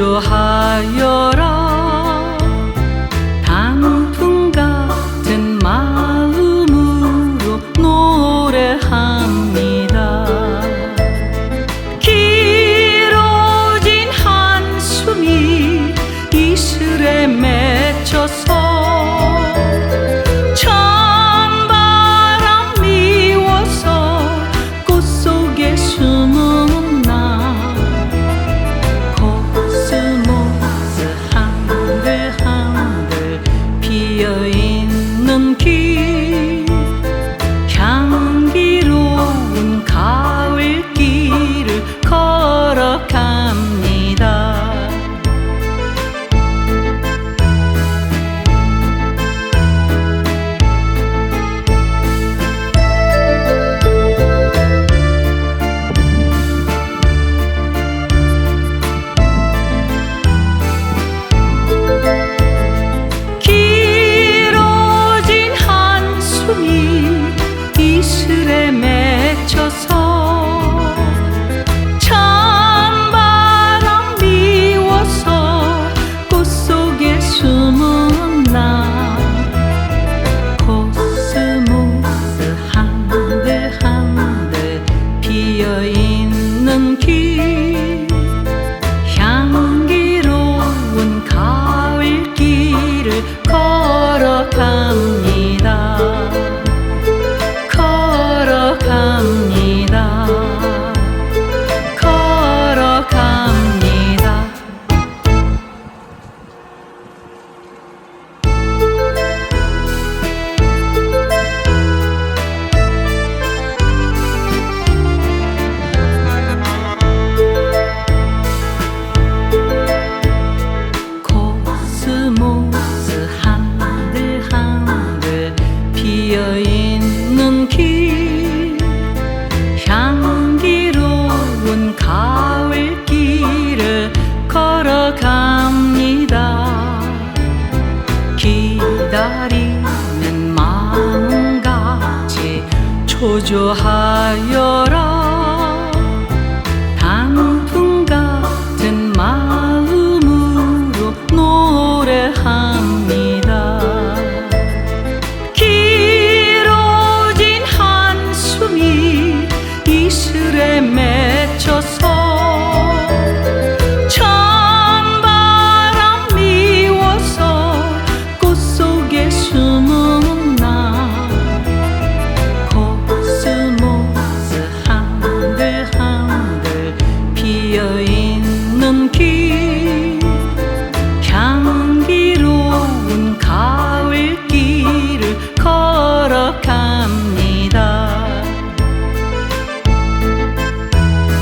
저하여라. keep 여 있는 길. 갑니다. 기다리는 마음같이 초조하여라 ơi